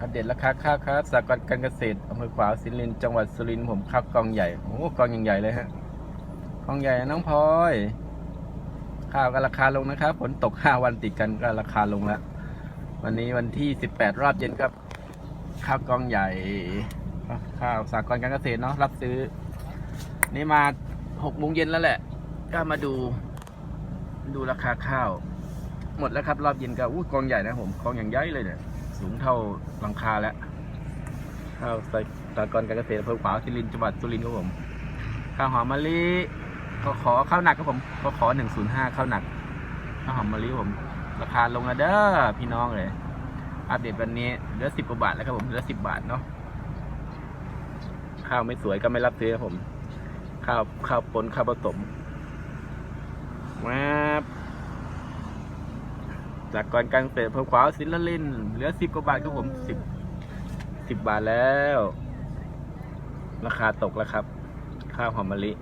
อัปเดตราคาข้าวครับสากลการเกษตรอำเภอขวาวสินรินจังหวัดสุรินทร์ผมข้าวกองใหญ่โอ้กองใหญ่ๆเลยฮะกองใหญ่นะน้องพลอยข้าวก็ราคาลงนะครับฝนตกห้าวันติดกันก็ราคาลงแล้ววันนี้วันที่สิบแปดรอบเย็นครับ ข้าวกองใหญ่ข้าวสากลการเกษตรเนาะรับซื้อ นี่มาหกโมงเย็นแล้วแหละ ก็มาดู ดูราคาข้าว หมดแล้วครับ รอบเย็นก็อู้กองใหญ่นะผมกองอย่างใหญ่เลยเนี่ย สูงเท่าหลังคาแล้วข้าวสสากรการเกษตรอำเภอขวาวสิรินจังหวัดสุรินทร์ครับผม ข้าวหอมมะลิก็ขอข้าวหนักครับผมก็ขอหนึ่งศูนย์ห้าข้าวหนักข้าวหอมมะลิผม ราคาลงแล้วเด้อพี่น้องเลย อัปเดตวันนี้เหลือสิบกว่าบาทแล้วครับผมเหลือสิบบาทเนาะข้าวไม่สวยก็ไม่รับซื้อครับผม ข้าวข้าวปนข้าวผสมมา จากก่อนการเกษตรอำเภอขวาวสิลลินเหลือสิบกว่าบาทครับผมสิบสิบบาทแล้ว ราคาตกแล้วครับ ข้าวหอมมะลิ